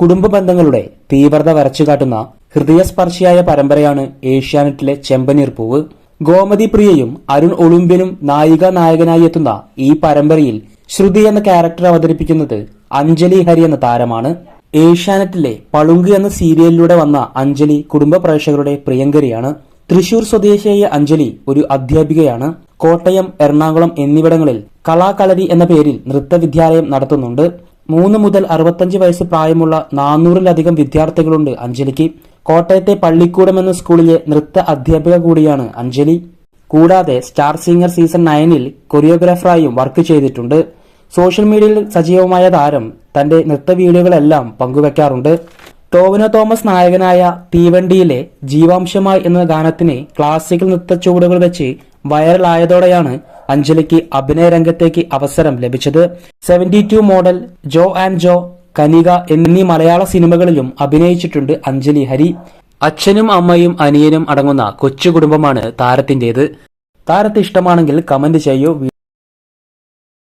കുടുംബ ബന്ധങ്ങളുടെ തീവ്രത വരച്ചു കാട്ടുന്ന ഹൃദയസ്പർശിയായ പരമ്പരയാണ് ഏഷ്യാനെറ്റിലെ ചെമ്പനീർ പൂവ് ഗോമതി പ്രിയയും അരുൺ ഒളിമ്പ്യനും നായിക നായകനായി എത്തുന്ന ഈ പരമ്പരയിൽ ശ്രുതി എന്ന ക്യാരക്ടർ അവതരിപ്പിക്കുന്നത് അഞ്ജലി ഹരി എന്ന താരമാണ്. ഏഷ്യാനെറ്റിലെ പളുങ്ക് എന്ന സീരിയലിലൂടെ വന്ന അഞ്ജലി കുടുംബ പ്രേക്ഷകരുടെ പ്രിയങ്കരിയാണ്. തൃശൂർ സ്വദേശിയായ അഞ്ജലി ഒരു അധ്യാപികയാണ്. കോട്ടയം എറണാകുളം എന്നിവിടങ്ങളിൽ കലാകളരി എന്ന പേരിൽ നൃത്തവിദ്യാലയം നടത്തുന്നുണ്ട്. മൂന്ന് മുതൽ അറുപത്തഞ്ച് വയസ്സ് പ്രായമുള്ള നാനൂറിലധികം വിദ്യാർത്ഥികളുണ്ട് അഞ്ജലിക്ക്. കോട്ടയത്തെ പള്ളിക്കൂടം എന്ന സ്കൂളിലെ നൃത്ത അധ്യാപിക കൂടിയാണ് അഞ്ജലി. കൂടാതെ സ്റ്റാർ സിംഗർ സീസൺ നയനിൽ കൊറിയോഗ്രാഫറായും വർക്ക് ചെയ്തിട്ടുണ്ട്. സോഷ്യൽ മീഡിയയിൽ സജീവമായ താരം തന്റെ നൃത്ത വീഡിയോകളെല്ലാം പങ്കുവെക്കാറുണ്ട്. ടോവിനോ തോമസ് നായകനായ തീവണ്ടിയിലെ ജീവാംശമായി എന്ന ഗാനത്തിന് ക്ലാസിക്കൽ നൃത്ത ചുവടുകൾ വെച്ച് വൈറലായതോടെയാണ് അഞ്ജലിക്ക് അഭിനയ രംഗത്തേക്ക് അവസരം ലഭിച്ചത്. Seventy two model Jo and Jo Kanika എന്നീ മലയാള സിനിമകളിലും അഭിനയിച്ചിട്ടുണ്ട് അഞ്ജലി ഹരി. അച്ഛനും അമ്മയും അനിയനും അടങ്ങുന്ന കൊച്ചു കുടുംബമാണ് താരത്തിന്റേത് താരത്തെ ഇഷ്ടമാണെങ്കിൽ കമന്റ് ചെയ്യൂ.